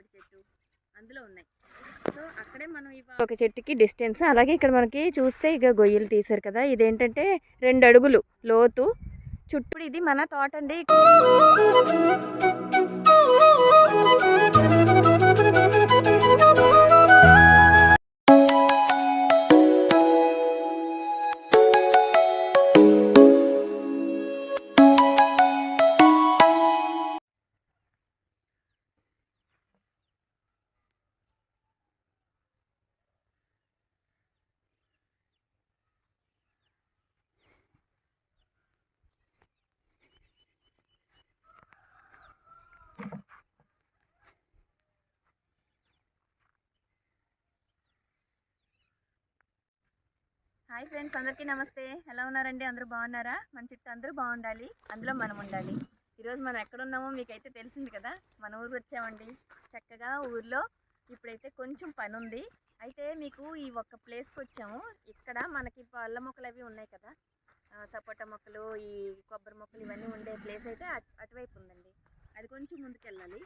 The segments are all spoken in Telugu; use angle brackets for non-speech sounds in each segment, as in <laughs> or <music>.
మామిడి చెట్టు అందులో ఉన్నాయి. సో అక్కడే మనం ఒక చెట్టుకి డిస్టెన్స్ అలాగే ఇక్కడ మనకి చూస్తే ఇక గొయ్యలు తీశారు కదా ఇదేంటంటే రెండు అడుగులు లోతు. చుట్టూ ఇది మన తోట అండి హాయ్ ఫ్రెండ్స్ అందరికీ నమస్తే. ఎలా ఉన్నారండి? అందరూ బాగున్నారా? మన చుట్టూ అందరూ బాగుండాలి. అందులో మనం ఉండాలి. ఈరోజు మనం ఎక్కడున్నామో మీకైతే తెలిసింది కదా. మన ఊరు వచ్చామండి. చక్కగా ఊర్లో ఇప్పుడైతే కొంచెం పని ఉంది. అయితే మీకు ఈ ఒక్క ప్లేస్కి వచ్చాము. ఇక్కడ మనకి పళ్ళ మొక్కలు అవి ఉన్నాయి కదా. సపోటా మొక్కలు ఈ కొబ్బరి మొక్కలు ఇవన్నీ ఉండే ప్లేస్ అయితే అటు- అటువైపు ఉందండి. అది కొంచెం ముందుకెళ్ళాలి.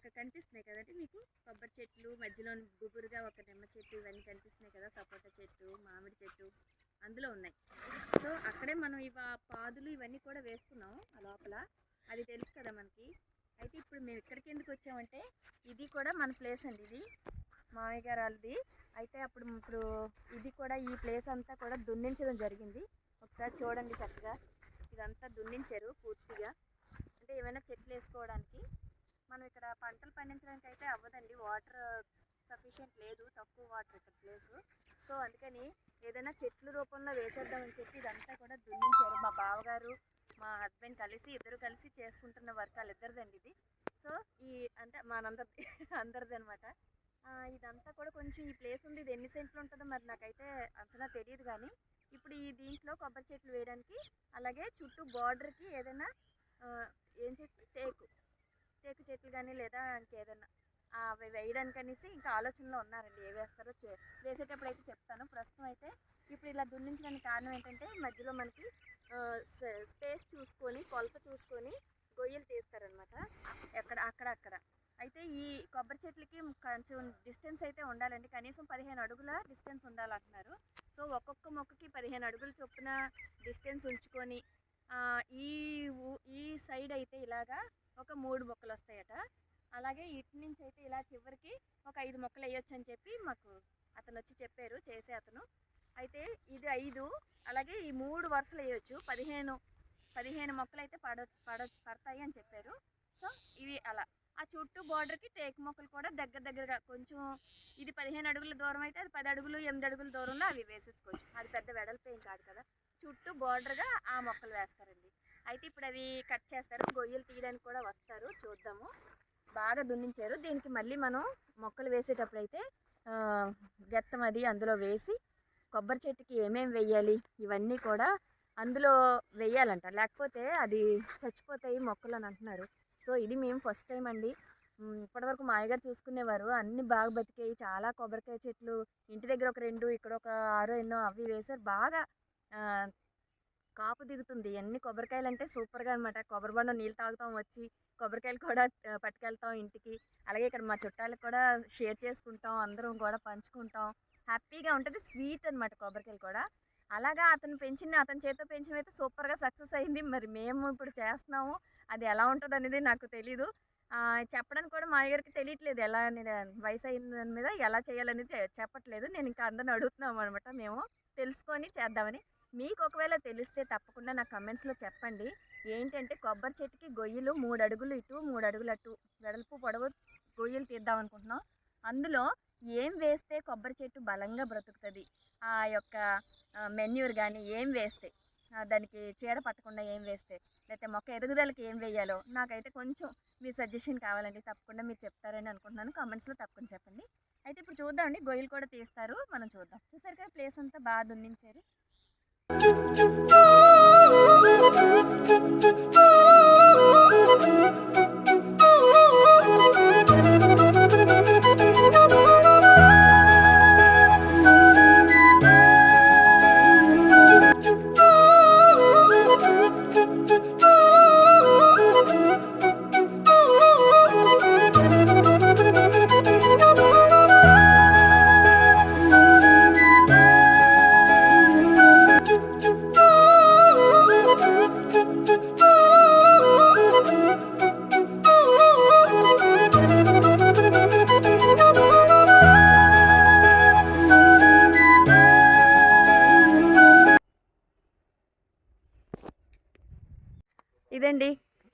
అక్కడ కనిపిస్తున్నాయి కదండి మీకు? కొబ్బరి చెట్లు మధ్యలో గుబురుగా ఒక నిమ్మ చెట్టు ఇవన్నీ కనిపిస్తున్నాయి కదా సపోటా చెట్టు మామిడి చెట్టు అందులో ఉన్నాయి. సో అక్కడే మనం ఇవ పాదులు ఇవన్నీ కూడా వేసుకున్నాం ఆ లోపల. అది తెలుసు కదా మనకి. అయితే ఇప్పుడు మేము ఇక్కడికి ఎందుకు వచ్చామంటే ఇది కూడా మన ప్లేస్ అండి ఇది మామయ్య గారు వాళ్ళది అయితే అప్పుడు ఇప్పుడు ఇది కూడా ఈ ప్లేస్ అంతా కూడా దున్నించడం జరిగింది. ఒకసారి చూడండి చక్కగా. ఇదంతా దున్నించారు పూర్తిగా. అంటే ఏమైనా చెట్లు వేసుకోవడానికి మనం ఇక్కడ పంటలు పండించడానికి అయితే అవ్వదండి. వాటర్ సఫిషియెంట్ లేదు. తక్కువ వాటర్ ఇక్కడ ప్లేస్. సో అందుకని ఏదైనా చెట్ల రూపంలో వేసేద్దామని చెప్పి ఇదంతా కూడా దున్నించారు. మా బావగారు మా హస్బెండ్ కలిసి ఇద్దరు కలిసి చేసుకుంటున్న వర్క్ వాళ్ళిద్దరిదండి ఇది. సో ఈ అంటే మనందరి <laughs> అందరిది అనమాట ఇదంతా కూడా కొంచెం ఈ ప్లేస్ ఉంది. ఇది ఎన్ని సెంట్లు ఉంటుందో మరి నాకైతే అంచనా తెలియదు కానీ ఇప్పుడు ఈ దీంట్లో కొబ్బరి చెట్లు వేయడానికి అలాగే చుట్టూ బార్డర్కి ఏదైనా ఏం చెట్లు టేకు. టేకు చెట్లు కానీ లేదా ఇంకేదన్నా అవి వేయడానికి అనేసి ఇంకా ఆలోచనలో ఉన్నారండి ఏ వేస్తారో చే వేసేటప్పుడు అయితే చెప్తాను. ప్రస్తుతం అయితే ఇప్పుడు ఇలా దున్నించడానికి కారణం ఏంటంటే మధ్యలో మనకి స్పేస్ చూసుకొని కొలత చూసుకొని గొయ్యలు తీస్తారనమాట ఎక్కడ అక్కడ అక్కడ. అయితే ఈ కొబ్బరి చెట్లకి కొంచెం డిస్టెన్స్ అయితే ఉండాలండి. కనీసం పదిహేను అడుగుల డిస్టెన్స్ ఉండాలంటున్నారు. సో ఒక్కొక్క మొక్కకి పదిహేను అడుగుల చొప్పున డిస్టెన్స్ ఉంచుకొని ఈ ఊ- ఈ సైడ్ అయితే ఇలాగా ఒక మూడు మొక్కలు వస్తాయట. అలాగే ఇటు నుంచి అయితే ఇలా చివరికి ఒక ఐదు మొక్కలు వేయొచ్చు అని చెప్పి మాకు అతను వచ్చి చెప్పారు చేసే అతను. అయితే ఇది ఐదు అలాగే ఈ మూడు వరుసలు వేయొచ్చు. పదిహేను పదిహేను మొక్కలు అయితే పడ పడ పడతాయి అని చెప్పారు. సో ఇవి అలా. ఆ చుట్టూ బార్డర్కి టేకు మొక్కలు కూడా దగ్గర దగ్గరగా కొంచెం ఇది పదిహేను అడుగుల దూరం అయితే అది పది అడుగులు ఎనిమిది అడుగుల దూరంలో అవి వేసేసుకోవచ్చు. అది పెద్ద వెడల్పేం కాదు కదా. చుట్టూ బోర్డర్గా ఆ మొక్కలు వేస్తారండి. అయితే ఇప్పుడు అవి కట్ చేస్తారు గొయ్యలు తీయడానికి కూడా వస్తారు చూద్దాము. బాగా దున్నించారు. దీనికి మళ్ళీ మనం మొక్కలు వేసేటప్పుడు అయితే గెత్తం అది అందులో వేసి కొబ్బరి చెట్టుకి ఏమేమి వేయాలి ఇవన్నీ కూడా అందులో వేయాలంట. లేకపోతే అది చచ్చిపోతాయి మొక్కలు అని అంటున్నారు. సో ఇది మేము ఫస్ట్ టైం అండి. ఇప్పటివరకు మా అయ్యగారు చూసుకునేవారు. అన్ని బాగా బతికాయి. చాలా కొబ్బరికాయ చెట్లు ఇంటి దగ్గర ఒక రెండు ఇక్కడ ఒక ఆరో ఎన్నో అవి వేశారు. బాగా కాపు దిగుతుంది. ఎన్ని కొబ్బరికాయలు అంటే సూపర్గా అనమాట కొబ్బరి బండ నీళ్ళు తాగుతాం వచ్చి కొబ్బరికాయలు కూడా పట్టుకెళ్తాం ఇంటికి. అలాగే ఇక్కడ మా చుట్టాలకు కూడా షేర్ చేసుకుంటాం. అందరం కూడా పంచుకుంటాం. హ్యాపీగా ఉంటుంది. స్వీట్ అనమాట కొబ్బరికాయలు కూడా. అలాగా అతను పెంచిన అతని చేతితో పెంచిన అయితే సూపర్గా సక్సెస్ అయింది. మరి మేము ఇప్పుడు చేస్తున్నాము. అది ఎలా ఉంటుంది అనేది నాకు తెలీదు. చెప్పడానికి కూడా మా దగ్గరికి తెలియట్లేదు ఎలా అనేది వయసు అయిన దాని మీద ఎలా చేయాలనేది చెప్పట్లేదు. నేను ఇంకా అందరిని అడుగుతున్నాం అనమాట మేము. తెలుసుకొని చేద్దామని. మీకు ఒకవేళ తెలిస్తే తప్పకుండా నా కమెంట్స్లో చెప్పండి. ఏంటంటే కొబ్బరి చెట్టుకి గొయ్యలు మూడు అడుగులు ఇటు మూడు అడుగులు అటు వెడల్పు పొడవు గొయ్యలు తీద్దాం అనుకుంటున్నాం. అందులో ఏం వేస్తే కొబ్బరి చెట్టు బలంగా బ్రతుకుతుంది? ఆ యొక్క మెన్యూర్ కానీ ఏం వేస్తే? దానికి చీడ పట్టకుండా ఏం వేస్తే? లేకపోతే మొక్క ఎదుగుదలకి ఏం వేయాలో? నాకైతే కొంచెం మీ సజెషన్ కావాలండి. తప్పకుండా మీరు చెప్తారని అనుకుంటున్నాను. కామెంట్స్లో తప్పకుండా చెప్పండి. అయితే ఇప్పుడు చూద్దామండి. గొయ్యలు కూడా తీస్తారు. మనం చూద్దాం. చూసారు కదా ప్లేస్ అంతా బాగా దున్నించారు. Thank you.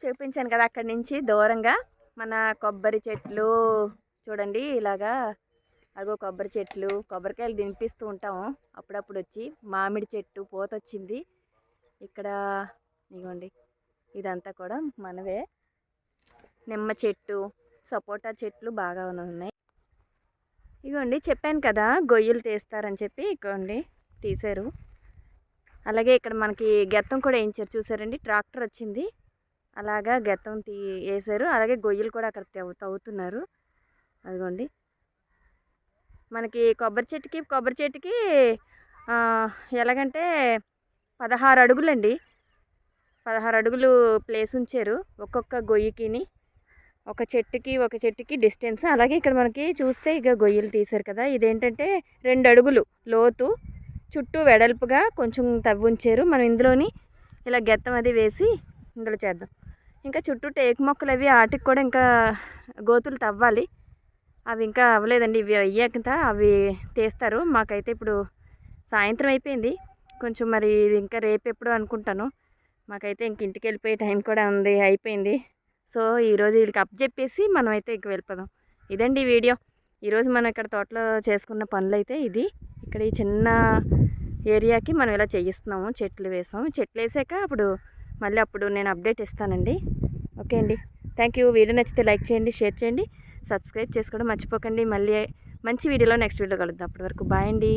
చూపించాను కదా అక్కడి నుంచి దూరంగా. మన కొబ్బరి చెట్లు చూడండి ఇలాగా. అగో కొబ్బరి చెట్లు కొబ్బరికాయలు దింపిస్తూ ఉంటాము. అప్పుడప్పుడు వచ్చి మామిడి చెట్టు పూత వచ్చింది. ఇక్కడ ఇగోండి. ఇదంతా కూడా మనవే. నిమ్మ చెట్టు సపోటా చెట్లు బాగా ఉన్నాయి. ఇగోండి చెప్పాను కదా గొయ్యలు తీస్తారని చెప్పి ఇగోండి తీశారు. అలాగే ఇక్కడ మనకి గెత్తం కూడా వేయించారు చూసారండి. ట్రాక్టర్ వచ్చింది. అలాగా గెత్తం తీ వేసారు అలాగే గొయ్యలు కూడా అక్కడ తవ్వు తవ్వుతున్నారు. అదిగోండి. మనకి కొబ్బరి చెట్టుకి కొబ్బరి చెట్టుకి ఎలాగంటే పదహారు అడుగులండి. పదహారు అడుగులు ప్లేస్ ఉంచారు. ఒక్కొక్క గొయ్యికిని ఒక చెట్టుకి ఒక చెట్టుకి డిస్టెన్స్. అలాగే ఇక్కడ మనకి చూస్తే ఇక గొయ్యలు తీశారు కదా. ఇదేంటంటే రెండు అడుగులు లోతు చుట్టూ వెడల్పుగా కొంచెం తవ్వుంచారు. మనం ఇందులోని ఇలా గెత్తం అది వేసి ఇందులో చేద్దాం. ఇంకా చుట్టూ టేకు మొక్కలు అవి వాటికి కూడా ఇంకా గోతులు తవ్వాలి. అవి ఇంకా అవ్వలేదండి. ఇవి అయ్యాక అవి తీస్తారు. మాకైతే ఇప్పుడు సాయంత్రం అయిపోయింది. కొంచెం మరి ఇది ఇంకా రేపు ఎప్పుడు అనుకుంటాను. మాకైతే ఇంక ఇంటికి వెళ్ళిపోయే టైం కూడా ఉంది. అయిపోయింది. సో ఈరోజు వీళ్ళకి అప్ చెప్పేసి మనం అయితే ఇంక వెళ్ళిపోదాం. ఇదండి వీడియో. ఈరోజు మనం ఇక్కడ తోటలో చేసుకున్న పనులు అయితే ఇది. ఇక్కడ ఈ చిన్న ఏరియాకి మనం ఇలా చేయిస్తున్నాము. చెట్లు వేసాము. చెట్లు వేసాక అప్పుడు మళ్ళీ అప్పుడు నేను అప్డేట్ ఇస్తానండి. ఓకే అండి. Thank you. వీడియో నచ్చితే లైక్ చేయండి షేర్ చేయండి. సబ్స్క్రైబ్ చేసుకోవడం మర్చిపోకండి. మళ్ళీ మంచి వీడియోలో నెక్స్ట్ వీడియో కలుద్దాం. అప్పటి వరకు బాయ్ అండి.